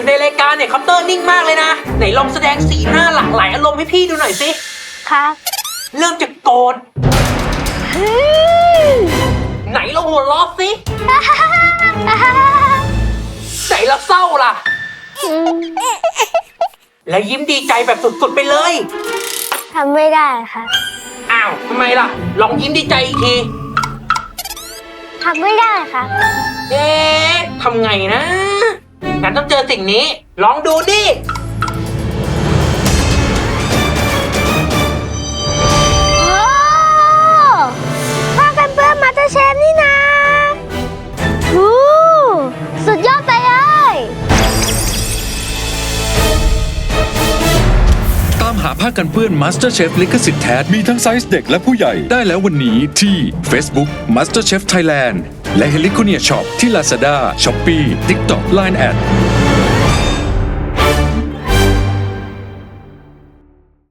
อยู่ในรายการเนี่ยเคาน์เตอร์นิ่งมากเลยนะ ไหนลองแสดงสีหน้าหลากหลายอารมณ์ให้พี่ดูหน่อยสิ ครับเริ่มจากโกรธไหนเราหัวเราะสิ ไหนเราเศร้าล่ะ แล้วยิ้มดีใจแบบสุดๆไปเลย ทำไม่ได้ค่ะอ้าวทำไมล่ะ ลองยิ้มดีใจอีกที ทำไม่ได้ค่ะเอ๊ะทำไงนะ งั้นต้องเจอสิ่งนี้ ลองดูดิ โอ้ผ้ากันเปื้อนมาสเตอร์เชฟนี่นะวู้สุดยอดไปเลยตามหาผ้ากันเปื้อน MasterChef ลิขสิทธิ์แท้ มีทั้งไซส์เด็กและผู้ใหญ่ได้แล้ววันนี้ที่ Facebook MasterChef Thailand และ h e l i c o n i a Shop ที่ Lazada, Shopee, TikTok, Line@